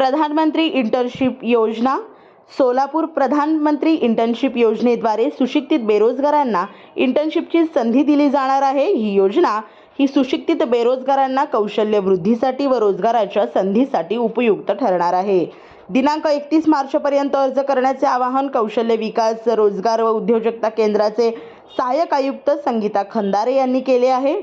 प्रधानमंत्री इंटर्नशिप योजना सोलापूर प्रधानमंत्री इंटर्नशिप योजनेद्वारे सुशिक्षित बेरोजगारांना इंटर्नशिपची संधी दिली जाणार आहे. ही योजना ही सुशिक्षित बेरोजगारांना कौशल्य वृद्धीसाठी व रोजगाराच्या संधीसाठी उपयुक्त ठरणार आहे. दिनांक एकतीस मार्चपर्यंत अर्ज करण्याचे आवाहन कौशल्य विकास रोजगार व उद्योजकता केंद्राचे सहाय्यक आयुक्त संगीता खंदारे यांनी केले आहे.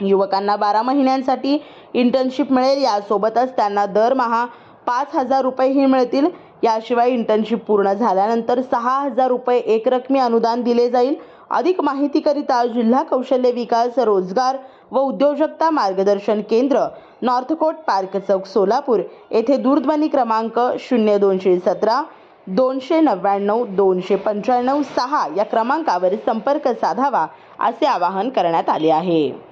युवकांना बारा महिन्यांसाठी इंटर्नशिप मिळेल. यासोबतच त्यांना दरमहा पाच हजार रुपयेही मिळतील. याशिवाय इंटर्नशिप पूर्ण झाल्यानंतर सहा हजार रुपये एकरकमी अनुदान दिले जाईल. अधिक माहितीकरिता जिल्हा कौशल्य विकास रोजगार व उद्योजकता मार्गदर्शन केंद्र नॉर्थकोट पार्क चौक सोलापूर. येथे दूरध्वनी क्रमांक शून्य दोनशे सतरा दोनशे नव्याण्णव दोनशे पंच्याण्णव सहा या क्रमांकावर संपर्क साधावा असे आवाहन करण्यात आले आहे.